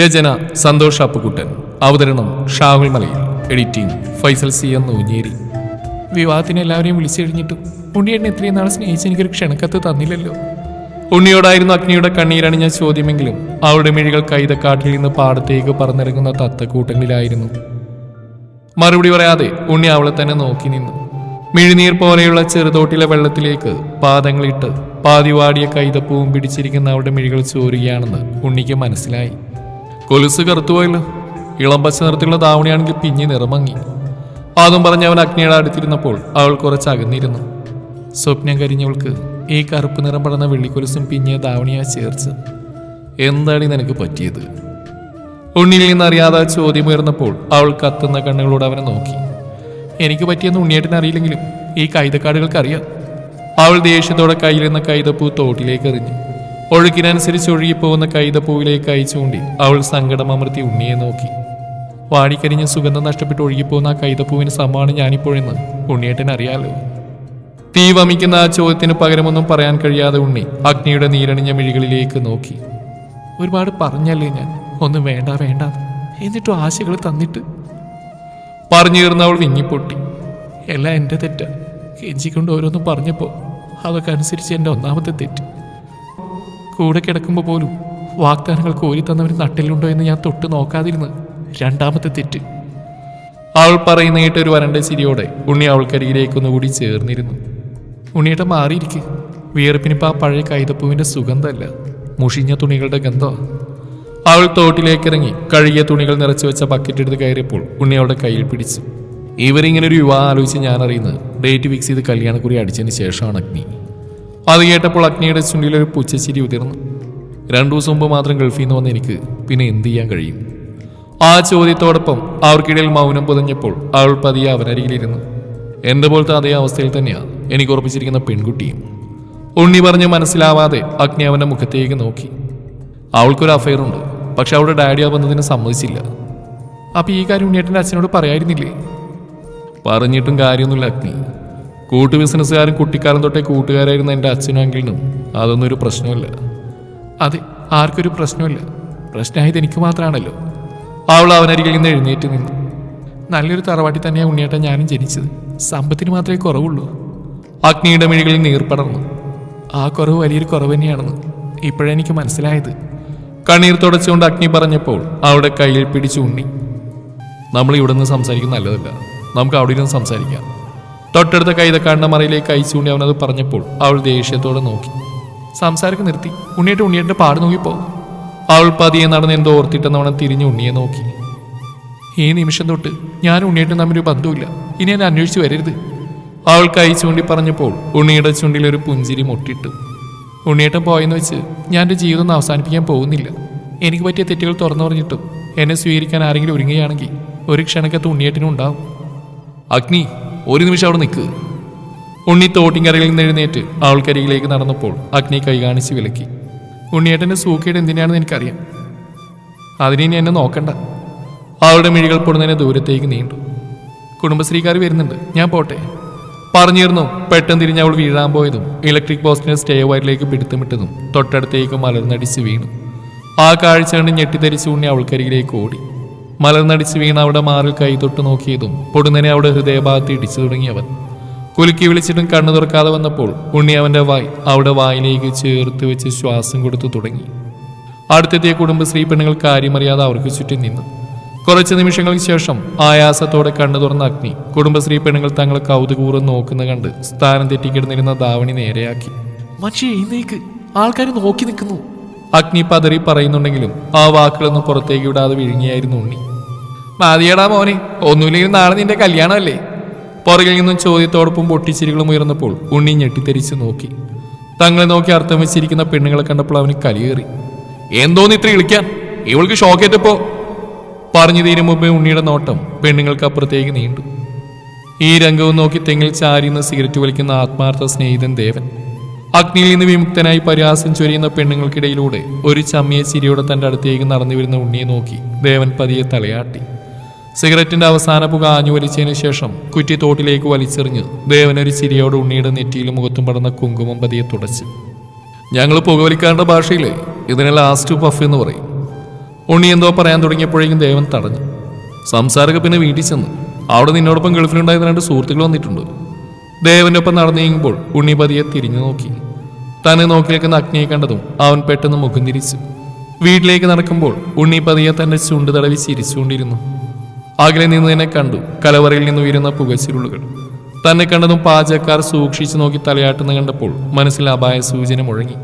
രചന സന്തോഷ് അപ്പുകുട്ടൻ. അവതരണം ഷാഹുൽ മലയിൽ. Editing Faisal C എന്ന് ഊഞ്ഞേരി വിവാഹത്തിന് എല്ലാവരെയും വിളിച്ചു കഴിഞ്ഞിട്ടും ഉണ്ണിയേട്ടൻ ഇത്രയും നാളെ സ്നേഹിച്ച് എനിക്കൊരു ക്ഷണക്കത്ത് തന്നില്ലല്ലോ. ഉണ്ണിയോടായിരുന്നു അഗ്നിയുടെ കണ്ണീരാണ് ഞാൻ ചോദ്യമെങ്കിലും അവളുടെ മിഴികൾ കൈതക്കാട്ടിൽ നിന്ന് പാടത്തേക്ക് പറന്നിറങ്ങുന്ന തത്തക്കൂട്ടങ്ങളിലായിരുന്നു മറുപടി പറയാതെ ഉണ്ണി അവളെ തന്നെ നോക്കി നിന്നു. മിഴിനീർ പോലെയുള്ള ചെറുതോട്ടിലെ വെള്ളത്തിലേക്ക് പാദങ്ങളിട്ട് പാതിവാടിയ കൈതപ്പൂവും പിടിച്ചിരിക്കുന്ന അവളുടെ മിഴികൾ ചോരുകയാണെന്ന് ഉണ്ണിക്ക് മനസ്സിലായി. കൊലുസ് കറുത്തുപോയല്ലോ. ഇളം പച്ച നിറത്തിലുള്ള ധാവണിയാണെങ്കിൽ പിഞ്ഞി നിറമങ്ങി. അതും പറഞ്ഞ് അവൻ അഗ്നിയുടെ അടുത്തിരുന്നപ്പോൾ അവൾ കുറച്ച് അകന്നിരുന്നു. സ്വപ്നം കരിഞ്ഞവൾക്ക് ഈ കറുപ്പ് നിറം പടർന്ന വെള്ളിക്കൊലുസും പിഞ്ഞിയ ദാവണിയാ ചേർച്ച് എന്താണ് നിനക്ക് പറ്റിയത്? ഉണ്ണിയിൽ നിന്നറിയാതെ ചോദ്യമുയർന്നപ്പോൾ അവൾ കത്തുന്ന കണ്ണുകളോട് അവനെ നോക്കി. എനിക്ക് പറ്റിയെന്ന് ഉണ്ണിയേട്ടൻ അറിയില്ലെങ്കിലും ഈ കൈതക്കാടുകൾക്ക് അറിയാം അവൾ ദേഷ്യത്തോടെ കയ്യിലിരുന്ന കൈതപ്പൂ തോട്ടിലേക്ക് എറിഞ്ഞു. ഒഴുക്കിനനുസരിച്ച് ഒഴുകിപ്പോകുന്ന കൈതപ്പൂവിലേക്ക് അയച്ചുകൊണ്ടി അവൾ സങ്കടം അമർത്തി ഉണ്ണിയെ നോക്കി. വാടിക്കരിഞ്ഞ സുഗന്ധം നഷ്ടപ്പെട്ട് ഒഴുകിപ്പോകുന്ന ആ കൈതപ്പൂവിന് സമ്മാണ് ഞാനിപ്പോഴെന്ന് ഉണ്ണിയേട്ടൻ അറിയാലോ? തീ വമിക്കുന്ന ആ ചോദ്യത്തിന് പകരമൊന്നും പറയാൻ കഴിയാതെ ഉണ്ണി അഗ്നിയുടെ നീരണിഞ്ഞ മിഴികളിലേക്ക് നോക്കി. ഒരുപാട് പറഞ്ഞല്ലേ ഞാൻ? ഒന്നും വേണ്ട വേണ്ട. എന്നിട്ടും ആശകൾ തന്നിട്ട്? പറഞ്ഞു തീർന്ന അവൾ വിങ്ങിപ്പൊട്ടി. എല്ലാം എന്റെ തെറ്റ്. കെഞ്ചിക്കൊണ്ട് ഓരോന്നും പറഞ്ഞപ്പോൾ അതൊക്കെ അനുസരിച്ച് എന്റെ ഒന്നാമത്തെ തെറ്റ്. കൂടെ കിടക്കുമ്പോൾ പോലും വാഗ്ദാനങ്ങൾ കോരി തന്നവർ നട്ടിലുണ്ടോ എന്ന് ഞാൻ തൊട്ട് നോക്കാതിരുന്ന് രണ്ടാമത്തെ തെറ്റ്. അവൾ പറയുന്ന കേട്ട് ഒരു വരണ്ട ചിരിയോടെ ഉണ്ണി അവൾക്കരികിലേക്ക് ഒന്നുകൂടി ചേർന്നിരുന്നു. ഉണ്ണിയുടെ മാറിയിരിക്കെ. വിയർപ്പിനിപ്പോൾ ആ പഴയ കൈതപ്പൂവിന്റെ സുഗന്ധമല്ല മുഷിഞ്ഞ തുണികളുടെ ഗന്ധോ അവൾ തോട്ടിലേക്കിറങ്ങി കഴുകിയ തുണികൾ നിറച്ചു വെച്ച ബക്കറ്റ് എടുത്ത് കയറിയപ്പോൾ ഉണ്ണി അവളുടെ കയ്യിൽ പിടിച്ചു. ഇവരിങ്ങനെ ഒരു യുവാ ആലോചിച്ച് ഞാൻ അറിയുന്നത് ഡേറ്റ് ഫിക്സ് ചെയ്ത് കല്യാണക്കുറി അടിച്ചതിന് ശേഷമാണ് അഗ്നി. അത് കേട്ടപ്പോൾ അഗ്നിയുടെ ചുണ്ടിലൊരു ഒരു പുച്ചച്ചിരി ഉതിർന്നു. രണ്ടു ദിവസം മുമ്പ് മാത്രം ഗൾഫിൽ നിന്ന് വന്ന എനിക്ക് പിന്നെ എന്ത് ചെയ്യാൻ കഴിയും? ആ ചോദ്യത്തോടൊപ്പം അവർക്കിടയിൽ മൗനം പുതഞ്ഞപ്പോൾ അവൾ പതിയെ അവനരികിലിരുന്നു എന്റെ പോലത്തെ അതേ അവസ്ഥയിൽ തന്നെയാണ് എനിക്ക് ഉറപ്പിച്ചിരിക്കുന്ന പെൺകുട്ടിയും. ഉണ്ണി പറഞ്ഞ് മനസ്സിലാവാതെ അഗ്നി അവന്റെ മുഖത്തേക്ക് നോക്കി. അവൾക്കൊരു അഫയർ ഉണ്ട് പക്ഷെ അവളുടെ ഡാഡി ആ ബന്ധത്തിന് സമ്മതിച്ചില്ല. അപ്പൊ ഈ കാര്യം ഉണ്ണിയേട്ടന്റെ അച്ഛനോട് പറയായിരുന്നില്ലേ പറഞ്ഞിട്ടും കാര്യമൊന്നുമില്ല അഗ്നി. കൂട്ടു ബിസിനസ്സുകാരും കുട്ടിക്കാലം തൊട്ടേ കൂട്ടുകാരായിരുന്ന എന്റെ അച്ഛനും അങ്കിളിനും അതൊന്നും ഒരു പ്രശ്നമില്ല അതെ ആർക്കൊരു പ്രശ്നമില്ല പ്രശ്നമായത് എനിക്ക് മാത്രമാണല്ലോ. അവൾ അവനരികിൽ നിന്ന് എഴുന്നേറ്റ് നിന്നു. നല്ലൊരു തറവാട്ടി തന്നെയാണ് ഉണ്ണിയേട്ടൻ ഞാനും ജനിച്ചത്. സമ്പത്തിന് മാത്രമേ കുറവുള്ളൂ. അഗ്നിയുടെ മിഴികളിൽ നീർപ്പടർന്നു ആ കുറവ് വലിയൊരു കുറവ് തന്നെയാണെന്ന് ഇപ്പോഴെനിക്ക് മനസ്സിലായത്. കണ്ണീർ തുടച്ചുകൊണ്ട് അഗ്നി പറഞ്ഞപ്പോൾ അവിടെ കയ്യിൽ പിടിച്ചു ഉണ്ണി. നമ്മൾ ഇവിടെ നിന്ന് സംസാരിക്കുന്നത് നല്ലതല്ല. നമുക്ക് അവിടെ ഇരുന്ന് സംസാരിക്കാം. തൊട്ടടുത്ത കൈതക്കാടിന്റെ മറയിലേക്ക് അയച്ചുകൊണ്ട് അവനത് പറഞ്ഞപ്പോൾ അവൾ ദേഷ്യത്തോടെ നോക്കി. സംസാരിക്ക് നിർത്തി. ഉണ്ണിയിട്ട് ഉണ്ണിയുടെ പാട് നോക്കിപ്പോ. അവൾ പതിയെ നടന്ന് എന്തോ ഓർത്തിട്ടെന്നവണം തിരിഞ്ഞ് ഉണ്ണിയെ നോക്കി. ഈ നിമിഷം തൊട്ട് ഞാൻ ഉണ്ണിയേട്ടും തമ്മിൽ ബന്ധമില്ല ഇനി എന്നെ അന്വേഷിച്ച് വരരുത്. അവൾ കൈ ചൂണ്ടി പറഞ്ഞപ്പോൾ ഉണ്ണിയുടെ ചുണ്ടിൽ ഒരു പുഞ്ചിരി മുട്ടിട്ടു. ഉണ്ണിയേട്ടൻ പോയെന്ന് വെച്ച് ഞാൻ എന്റെ ജീവിതം അവസാനിപ്പിക്കാൻ പോകുന്നില്ല. എനിക്ക് പറ്റിയ തെറ്റുകൾ തുറന്നു പറഞ്ഞിട്ടും എന്നെ സ്വീകരിക്കാൻ ആരെങ്കിലും ഒരുങ്ങുകയാണെങ്കിൽ ഒരു ക്ഷണക്കത്ത് ഉണ്ണിയേട്ടനും ഉണ്ടാവും. അഗ്നി ഒരു നിമിഷം അവിടെ നിൽക്ക്. ഉണ്ണി തോട്ടിങ്കരയിൽ നിന്ന് എഴുന്നേറ്റ് അവൾക്കരികിലേക്ക് നടന്നപ്പോൾ അഗ്നി കൈ കാണിച്ച് വിലക്കി. ഉണ്ണിയേട്ടന്റെ സൂക്കേട് എന്തിനാണെന്ന് എനിക്കറിയാം. അതിന് എന്നെ നോക്കണ്ട. അവളുടെ മിഴികൾ പൊടുന്നതിനെ ദൂരത്തേക്ക് നീണ്ടു. കുടുംബശ്രീക്കാർ വരുന്നുണ്ട്. ഞാൻ പോട്ടെ. പറഞ്ഞിരുന്നു പെട്ടെന്ന് തിരിഞ്ഞ് അവൾ വീഴാൻ പോയതും ഇലക്ട്രിക് പോസ്റ്റിനെ സ്റ്റേ വയറിലേക്ക് പിടുത്തമിട്ടതും തൊട്ടടുത്തേക്ക് മലർന്നടിച്ച് വീണു. ആ കാഴ്ച കണ്ട് ഞെട്ടിത്തരിച്ച് ഉണ്ണി അവൾക്കരികിലേക്ക് ഓടി. മലർന്നടിച്ച് വീണ് അവിടെ മാറിൽ കൈ തൊട്ട് നോക്കിയതും പൊടുന്നനെ അവിടെ ഹൃദയഭാഗത്ത് ഇടിച്ചു തുടങ്ങിയവൻ. കുലുക്കി വിളിച്ചിട്ടും കണ്ണു തുറക്കാതെ വന്നപ്പോൾ ഉണ്ണി അവന്റെ വായ് അവിടെ വായിലേക്ക് ചേർത്ത് വെച്ച് ശ്വാസം കൊടുത്തു തുടങ്ങി. അടുത്തെത്തിയ കുടുംബശ്രീ പെണ്ണുകൾ കാര്യമറിയാതെ അവർക്ക് ചുറ്റും നിന്നു. കുറച്ച് നിമിഷങ്ങൾക്ക് ശേഷം ആയാസത്തോടെ കണ്ണു തുറന്ന അഗ്നി കുടുംബശ്രീ പെണ്ണുങ്ങൾ തങ്ങളെ കൗതുകൂറും നോക്കുന്ന കണ്ട് സ്ഥാനം തെറ്റിക്കിടന്നിരുന്ന ധാവണി നേരെയാക്കി. മനുഷ്യ എഴുന്നേക്ക് ആൾക്കാർ നോക്കി നിൽക്കുന്നു. അഗ്നി പതറി പറയുന്നുണ്ടെങ്കിലും ആ വാക്കുകളൊന്നും പുറത്തേക്ക് വിടാതെ വിഴുങ്ങിയായിരുന്നു ഉണ്ണി. മാതിയടാ മോനെ ഒന്നുമില്ലെങ്കിൽ നാളെ നിന്റെ കല്യാണമല്ലേ? പുറകിൽ നിന്നും ചോദ്യത്തോടൊപ്പം പൊട്ടിച്ചിരികളും ഉയർന്നപ്പോൾ ഉണ്ണി ഞെട്ടിത്തെരിച്ച് നോക്കി. തങ്ങളെ നോക്കി അർത്ഥം വെച്ചിരിക്കുന്ന പെണ്ണുങ്ങളെ കണ്ടപ്പോൾ അവന് കലിയേറി എന്തോന്ന് ഇത്ര ഇളിക്കാൻ? ഇവൾക്ക് ഷോക്കേറ്റപ്പോ പറഞ്ഞു തീരും മുമ്പേ ഉണ്ണിയുടെ നോട്ടം പെണ്ണുങ്ങൾക്ക് അപ്പുറത്തേക്ക് നീണ്ടു. ഈ രംഗവും നോക്കി തെങ്ങിൽ ചാരിയുന്ന സിഗരറ്റ് വലിക്കുന്ന ആത്മാർത്ഥ സ്നേഹിതൻ ദേവൻ അഗ്നിയിൽ നിന്ന് വിമുക്തനായി പരിഹാസം ചൊരിയുന്ന പെണ്ണുങ്ങൾക്കിടയിലൂടെ ഒരു ചമ്മിയ ചിരിയോടെ തന്റെ അടുത്തേക്ക് നടന്നു വരുന്ന ഉണ്ണിയെ നോക്കി ദേവൻ പതിയെ തലയാട്ടി. സിഗരറ്റിന്റെ അവസാന പുക ആഞ്ഞു വലിച്ചതിന് ശേഷം കുറ്റി തോട്ടിലേക്ക് വലിച്ചെറിഞ്ഞ് ഒരു ചിരിയോടെ ഉണ്ണിയുടെ നെറ്റിയിലും മുഖത്തും പടർന്ന കുങ്കുമം പതിയെ തുടച്ച്. ഞങ്ങൾ പുകവലിക്കാരുടെ ഭാഷയിലെ ഇതിനെ ലാസ്റ്റ് പഫ് എന്ന് പറയും. ഉണ്ണി എന്തോ പറയാൻ തുടങ്ങിയപ്പോഴേക്കും ദേവൻ തടഞ്ഞു. സംസാരമൊക്കെ പിന്നെ വീട്ടിൽ ചെന്ന് അവിടെ നിന്നോടൊപ്പം ഗൾഫിലുണ്ടായിരുന്ന രണ്ട് സുഹൃത്തുക്കൾ വന്നിട്ടുണ്ട്. ദേവനൊപ്പം നടന്നു നീങ്ങുമ്പോൾ ഉണ്ണി പതിയെ തിരിഞ്ഞു നോക്കി. തന്നെ നോക്കി നിൽക്കുന്ന അഗ്നിയെ കണ്ടതും അവൻ പെട്ടെന്ന് മുഖം തിരിച്ചു. വീട്ടിലേക്ക് നടക്കുമ്പോൾ ഉണ്ണി പതിയെ തന്റെ ചുണ്ട് തടവി ചിരിച്ചുകൊണ്ടിരുന്നു. അകലെ നിന്ന് തന്നെ കണ്ടു കലവറയിൽ നിന്ന് ഉയരുന്ന പുകച്ചിരുളുകൾ. തന്നെ കണ്ടതും പാചകക്കാർ സൂക്ഷിച്ചു നോക്കി തലയാട്ടുന്ന കണ്ടപ്പോൾ മനസ്സിൽ അപായ സൂചന മുഴങ്ങി.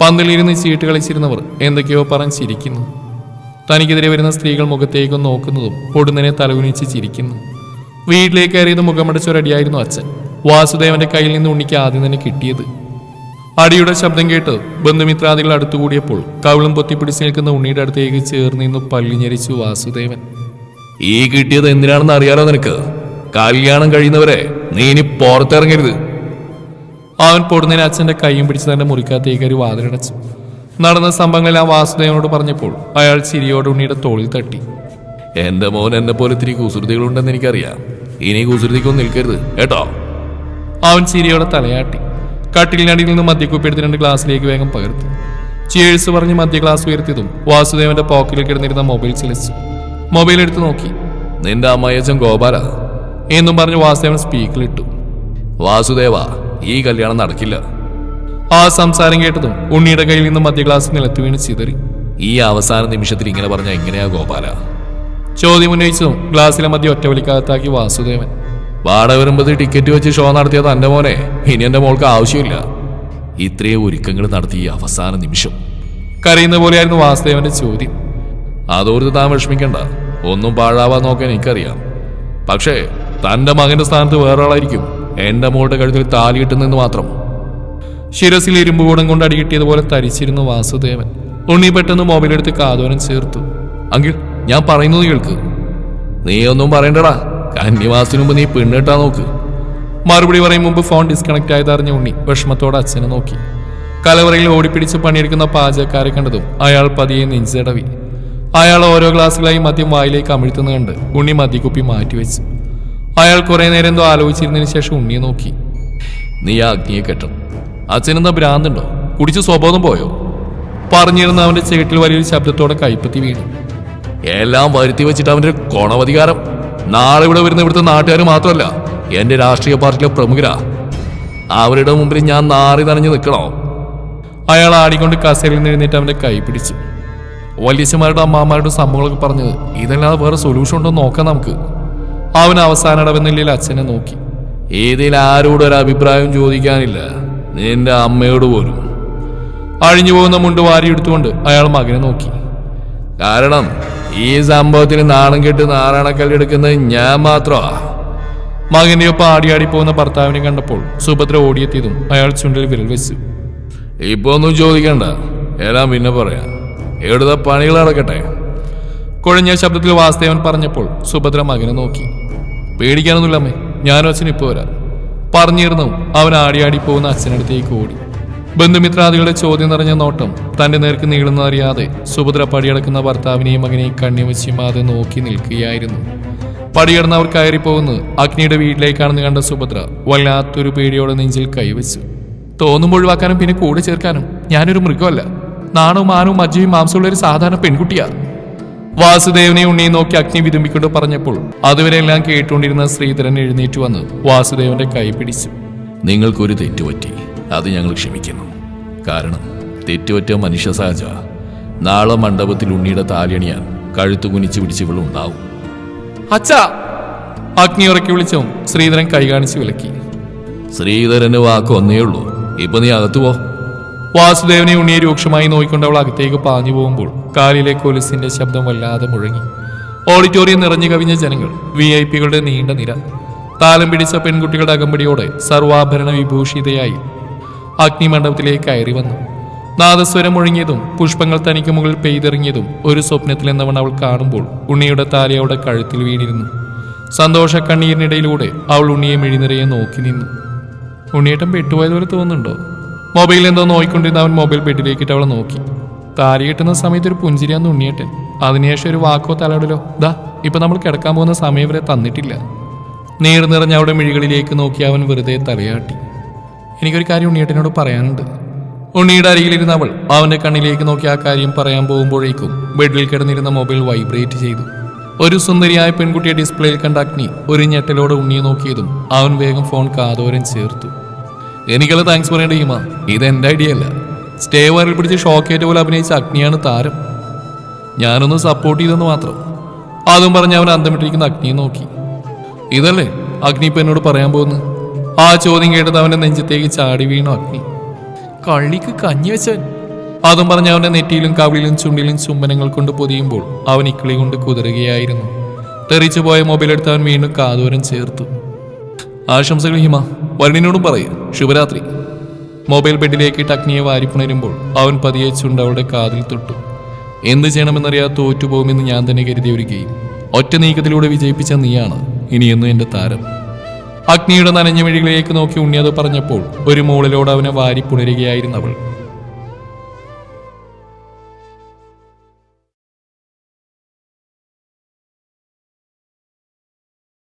പന്തലിരുന്ന് ചീട്ട് കളിച്ചിരുന്നവർ എന്തൊക്കെയോ പറഞ്ഞ് ചിരിക്കുന്നു. തനിക്കെതിരെ വരുന്ന സ്ത്രീകൾ മുഖത്തേക്കും നോക്കുന്നതും പൊടുന്നനെ തലകുനിച്ച് ചിരിക്കുന്നു. വീട്ടിലേക്ക് കയറിയത് മുഖമടച്ചൊരടിയായിരുന്നു അച്ഛൻ. വാസുദേവന്റെ കയ്യിൽ നിന്ന് ഉണ്ണിക്ക് ആദ്യം തന്നെ കിട്ടിയത്. അടിയുടെ ശബ്ദം കേട്ട് ബന്ധുമിത്രാദികൾ അടുത്തുകൂടിയപ്പോൾ കവിളും പൊത്തിപ്പിടിച്ച് നിൽക്കുന്ന ഉണ്ണിയുടെ അടുത്തേക്ക് ചേർന്ന് നിന്ന് പല്ലിഞ്ഞരിച്ചു വാസുദേവൻ. ഈ കിട്ടിയത് എന്തിനാണെന്ന് അറിയാലോ നിനക്ക്? കല്യാണം കഴിയുന്നവരെ നീ ഇനി പുറത്തിറങ്ങരുത്. അവൻ പൊടുന്നതിന് അച്ഛന്റെ കൈയും പിടിച്ച് തന്റെ മുറിക്കകത്തേക്ക് ഒരു വാതിലടച്ചു. നടന്ന സംഭവങ്ങളെല്ലാം വാസുദേവനോട് പറഞ്ഞപ്പോൾ അയാൾ ചിരിയോട് ഉണ്ണിയുടെ തോളിൽ തട്ടി. എന്റെ മോൻ എന്നെ പോലെ ഇത്തിരി കുസൃതികളുണ്ടെന്ന് എനിക്കറിയാം. ഇനി കുസൃതിക്കൊന്നും നിൽക്കരുത് കേട്ടോ? അവൻ ചിരിയോടെ തലയാട്ടി. കട്ടിലിനടിയിൽ നിന്ന് മദ്യക്കുപ്പി രണ്ട് ഗ്ലാസ്സിലേക്ക് വേഗം പകർത്തി. ചിയേഴ്സ് പറഞ്ഞ് മദ്യ ഗ്ലാസ് ഉയർത്തിയതും വാസുദേവന്റെ പോക്കറ്റിൽ കിടന്നിരുന്ന മൊബൈൽ ചിലച്ചു മൊബൈൽ എടുത്ത് നോക്കി. നിന്റെ അമ്മയച്ചൻ ഗോപാല. എന്നും പറഞ്ഞ് വാസുദേവൻ സ്പീക്കറിലിട്ടു വാസുദേവ ഈ കല്യാണം നടക്കില്ല. ആ സംസാരം കേട്ടതും ഉണ്ണിയുടെ കയ്യിൽ നിന്ന് മദ്യ ഗ്ലാസ് നിലത്ത് വീണ് ചിതറി. ഈ അവസാന നിമിഷത്തിൽ ഇങ്ങനെ പറഞ്ഞ എങ്ങനെയാ ഗോപാല? ചോദ്യം ഉന്നയിച്ചതും ഗ്ലാസ്സിലെ മദ്യ ഒറ്റവലിക്കകത്താക്കി വാസുദേവൻ. വാടക വരുമ്പത് ടിക്കറ്റ് വെച്ച് ഷോ നടത്തിയത് എന്റെ മോനെ. ഇനി എന്റെ മോൾക്ക് ആവശ്യമില്ല. ഇത്രയും ഒരുക്കങ്ങൾ നടത്തി ഈ അവസാന നിമിഷം. കരയുന്ന പോലെയായിരുന്നു വാസുദേവന്റെ ചോദ്യം. അതോർത്ത് താൻ വിഷമിക്കണ്ട. ഒന്നും പാഴാവാൻ നോക്കാൻ എനിക്കറിയാം. പക്ഷേ തന്റെ മകന്റെ സ്ഥാനത്ത് വേറൊരാളായിരിക്കും എന്റെ മോളുടെ കഴുത്തിൽ താലി കിട്ടുന്നെന്ന് മാത്രം. ശിരസിൽ ഇരുമ്പുകൂടം കൊണ്ട് അടികിട്ടിയതുപോലെ തരിച്ചിരുന്നു വാസുദേവൻ ഉണ്ണി പെട്ടെന്ന് മൊബൈലെടുത്ത് കാതോനം ചേർത്തു. അങ്കിൾ ഞാൻ പറയുന്നത് കേൾക്ക്. നീ ഒന്നും പറയണ്ടടാ. കന്യമാസത്തിനു മുമ്പ് നീ പെണ്ണിട്ടാ നോക്ക്. മറുപടി പറയും മുമ്പ് ഫോൺ ഡിസ്കണക്ട് ആയതറിഞ്ഞ ഉണ്ണി. വിഷമത്തോടെ അച്ഛനെ നോക്കി. കലവറയിൽ ഓടിപ്പിടിച്ച് പണിയെടുക്കുന്ന പാചകക്കാരെ കണ്ടതും അയാൾ പതിയെ നെഞ്ചടവി അയാൾ ഓരോ ഗ്ലാസ്സുകളായി മദ്യം വായിലേക്ക് അമിഴ്ത്തുന്ന കണ്ട് ഉണ്ണി മദ്യക്കുപ്പി മാറ്റിവെച്ചു അയാൾ കുറെ നേരം എന്തോ ആലോചിച്ചിരുന്നതിന് ശേഷം ഉണ്ണിയെ നോക്കി. നീ അഗ്നിയെ കെട്ടും. അച്ഛനെന്താ ഭ്രാന്തുണ്ടോ? കുടിച്ച് സ്വബോധം പോയോ? പറഞ്ഞിരുന്ന അവന്റെ ചേട്ടിൽ വലിയൊരു ശബ്ദത്തോടെ കൈപ്പത്തി വീണു. എല്ലാം വരുത്തി വെച്ചിട്ട് അവന്റെ കൊണവധികാരം. നാളെ ഇവിടെ വരുന്ന ഇവിടുത്തെ നാട്ടുകാർ മാത്രമല്ല എന്റെ രാഷ്ട്രീയ പാർട്ടിയിലെ പ്രമുഖരാ. അവരുടെ മുമ്പിൽ ഞാൻ നാറി നനഞ്ഞു നിൽക്കണോ? അയാൾ ആടിക്കൊണ്ട് കസേരയിൽ നിന്ന് എഴുന്നേറ്റ് അവന്റെ കൈ പിടിച്ചു. വല്യച്ഛന്മാരുടെ അമ്മാമാരുടെ സംഭവങ്ങളൊക്കെ പറഞ്ഞത് ഇതല്ലാതെ വേറെ സൊല്യൂഷൻ ഉണ്ടോ നോക്കാം നമുക്ക്. അവൻ അവസാന ഇടവെന്നില്ലയിൽ അച്ഛനെ നോക്കി. ഏതെങ്കിലും ആരോടും ഒരു അഭിപ്രായം ചോദിക്കാനില്ല. നിന്റെ അമ്മയോട് പോലും. അഴിഞ്ഞു പോകുന്ന മുണ്ട് വാരിയെടുത്തുകൊണ്ട് അയാൾ മകനെ നോക്കി. കാരണം ഈ സംഭവത്തിന് നാണം കെട്ട് നാരായണക്കല്ലെടുക്കുന്നത് ഞാൻ മാത്രമാ. മകന്റെ ഒപ്പം ആടിയാടി പോകുന്ന ഭർത്താവിനെ കണ്ടപ്പോൾ സുഭദ്ര ഓടിയെത്തിയതും അയാൾ ചുണ്ടിൽ വിരൽ വെച്ചു. ഇപ്പൊ ഒന്നും ചോദിക്കണ്ട. എല്ലാം പിന്നെ പറയാ. എവിടുത്തെ പണികൾ നടക്കട്ടെ? കുഴഞ്ഞ ശബ്ദത്തിൽ വാസുദേവൻ പറഞ്ഞപ്പോൾ സുഭദ്ര മകനെ നോക്കി. പേടിക്കാനൊന്നുമില്ല അമ്മേ ഞാനും അച്ഛനും ഇപ്പോൾ വരാം. പറഞ്ഞിരുന്നു അവൻ ആടിയാടി പോകുന്ന അച്ഛനടുത്തേക്ക് ഓടി. ബന്ധുമിത്രാദികളുടെ ചോദ്യം നിറഞ്ഞ നോട്ടം തന്റെ നേർക്ക് നീളുന്നതറിയാതെ സുഭദ്ര പടിയടക്കുന്ന ഭർത്താവിനെയും മകനെയും കണ്ണിമച്ചിമാതെ നോക്കി നിൽക്കുകയായിരുന്നു. പടിയടന്ന് അവർ കയറിപ്പോകുന്നു അഗ്നിയുടെ വീട്ടിലേക്കാണെന്ന് കണ്ട സുഭദ്ര വല്ലാത്തൊരു പേടിയോടെ നെഞ്ചിൽ കൈവച്ചു. തോന്നുമ്പോൾ ഒഴിവാക്കാനും പിന്നെ കൂടെ ചേർക്കാനും ഞാനൊരു മൃഗമല്ല. നാണവും മാനവും മജ്ജയും മാംസമുള്ള ഒരു സാധാരണ പെൺകുട്ടിയാ. വാസുദേവനെ ഉണ്ണിയെ നോക്കി അഗ്നി വിതുമ്പിക്കൊണ്ട് പറഞ്ഞപ്പോൾ അതുവരെ എല്ലാം കേട്ടുകൊണ്ടിരുന്ന ശ്രീധരൻ എഴുന്നേറ്റ് വന്ന് വാസുദേവന്റെ കൈ പിടിച്ചു. നിങ്ങൾക്കൊരു തെറ്റുപറ്റി. അത് ഞങ്ങൾ ക്ഷമിക്കുന്നു. കാരണം തെറ്റുപറ്റ മനുഷ്യ സഹജ നാളെ മണ്ഡപത്തിൽ ഉണ്ണിയുടെ താലിയണിയാൻ കഴുത്തു കുനിച്ച് പിടിച്ചുകളുണ്ടാവും അച്ഛാ! അഗ്നി ഉറക്കി വിളിച്ചവും ശ്രീധരൻ കൈ കാണിച്ച് വിലക്കി. ശ്രീധരന് വാക്ക് ഒന്നേ ഉള്ളൂ. ഇപ്പൊ നീ അകത്തു പോ. വാസുദേവനെ ഉണ്ണിയെ രൂക്ഷമായി നോക്കിക്കൊണ്ട് അവൾ അകത്തേക്ക് പാഞ്ഞു പോകുമ്പോൾ കാലിലെ കൊലുസിന്റെ ശബ്ദം വല്ലാതെ മുഴങ്ങി. ഓഡിറ്റോറിയം നിറഞ്ഞു കവിഞ്ഞ ജനങ്ങൾ വി ഐ പികളുടെ നീണ്ട നിര. താലം പിടിച്ച പെൺകുട്ടികളുടെ അകമ്പടിയോടെ സർവാഭരണ വിഭൂഷിതയായി അഗ്നിമണ്ഡപത്തിലേക്ക് കയറി വന്നു. നാദസ്വരം ഒഴുങ്ങിയതും പുഷ്പങ്ങൾ തനിക്ക് മുകളിൽ പെയ്തെറിഞ്ഞതും ഒരു സ്വപ്നത്തിലെന്നവൺ അവൾ കാണുമ്പോൾ ഉണ്ണിയുടെ താലി അവളുടെ കഴുത്തിൽ വീണിരുന്നു. സന്തോഷ കണ്ണീരിനിടയിലൂടെ അവൾ ഉണ്ണിയെ മിഴിനിറയെ നോക്കി നിന്നു. ഉണ്ണിയേട്ടൻ പെട്ടുപോയതുപോലെ തോന്നുന്നുണ്ടോ? മൊബൈലിൽ എന്തോ നോക്കിക്കൊണ്ടിരുന്ന അവൻ മൊബൈൽ ബെഡിലേക്കിട്ട് അവളെ നോക്കി. താലി കെട്ടുന്ന സമയത്ത് ഒരു പുഞ്ചിരിയാന്ന് ഉണ്ണിയേട്ടൻ. അതിനുശേഷം ഒരു വാക്കോ തലയിടലോ. ദാ ഇപ്പൊ നമ്മൾ കിടക്കാൻ പോകുന്ന സമയം വരെ തന്നിട്ടില്ല. നീർ നിറഞ്ഞ അവിടെ മിഴികളിലേക്ക് നോക്കി അവൻ വെറുതെ തലയാട്ടി. എനിക്കൊരു കാര്യം ഉണ്ണിയേട്ടനോട് പറയാനുണ്ട്. ഉണ്ണിയുടെ അരികിലിരുന്ന അവൾ അവന്റെ കണ്ണിലേക്ക് നോക്കി ആ കാര്യം പറയാൻ പോകുമ്പോഴേക്കും ബെഡിൽ കിടന്നിരുന്ന മൊബൈൽ വൈബ്രേറ്റ് ചെയ്തു. ഒരു സുന്ദരിയായ പെൺകുട്ടിയെ ഡിസ്പ്ലേയിൽ കണ്ട അഗ്നി ഒരു ഞെട്ടലോടെ ഉണ്ണിയെ നോക്കിയതും അവൻ വേഗം ഫോൺ കാതോരം ചേർത്തു. എനിക്കല്ല താങ്ക്സ് പറയേണ്ട ഈമ ഇത് എന്റെ ഐഡിയ അല്ല. സ്റ്റേ വയറിൽ പിടിച്ച് ഷോക്കേറ്റ് പോലെ അഭിനയിച്ച അഗ്നിയാണ് താരം. ഞാനൊന്ന് സപ്പോർട്ട് ചെയ്തെന്ന് മാത്രം. അതും പറഞ്ഞ് അവൻ അന്തമിട്ടിരിക്കുന്ന അഗ്നിയെ നോക്കി. ഇതല്ലേ അഗ്നി ഇപ്പൊ എന്നോട് പറയാൻ പോകുന്നു ആ ചോദ്യം കേട്ടത് അവന്റെ നെഞ്ചത്തേക്ക് ചാടി വീണു അഗ്നി കള്ളിക്ക് കഞ്ഞി വെച്ചവൻ അതും പറഞ്ഞ് അവന്റെ നെറ്റിയിലും കവിളിലും ചുണ്ടിലും ചുംബനങ്ങൾ കൊണ്ട് പൊതിയുമ്പോൾ അവൻ ഇക്കിളി കൊണ്ട് കുതിരുകയായിരുന്നു. തെറിച്ചു പോയ മൊബൈൽ എടുത്ത് അവൻ വീണ്ടും കാതോരം ചേർത്തു. ആശംസകൾ ഹിമ. വരുണിനോടും പറയൂ. ശുഭരാത്രി. മൊബൈൽ ബെഡിലേക്ക് ടക്നിയെ വാരിപ്പുണരുമ്പോൾ അവൻ പതിയെ ചുണ്ട് അവളുടെ കാതിൽ തൊട്ടു. എന്ത് ചെയ്യണമെന്നറിയാതെ തോറ്റുപോകുമെന്ന് ഞാൻ തന്നെ കരുതിയ ഒരു ഗെയിം ഒറ്റ നീക്കത്തിലൂടെ വിജയിപ്പിച്ച നീയാണ് ഇനിയെന്നും എന്റെ താരം. അഗ്നിയുടെ നനഞ്ഞ വഴികളിലേക്ക് നോക്കി ഉണ്ണിയത് പറഞ്ഞപ്പോൾ ഒരു മൂളിലോട് അവനെ വാരി പുണരുകയായിരുന്നു അവൾ.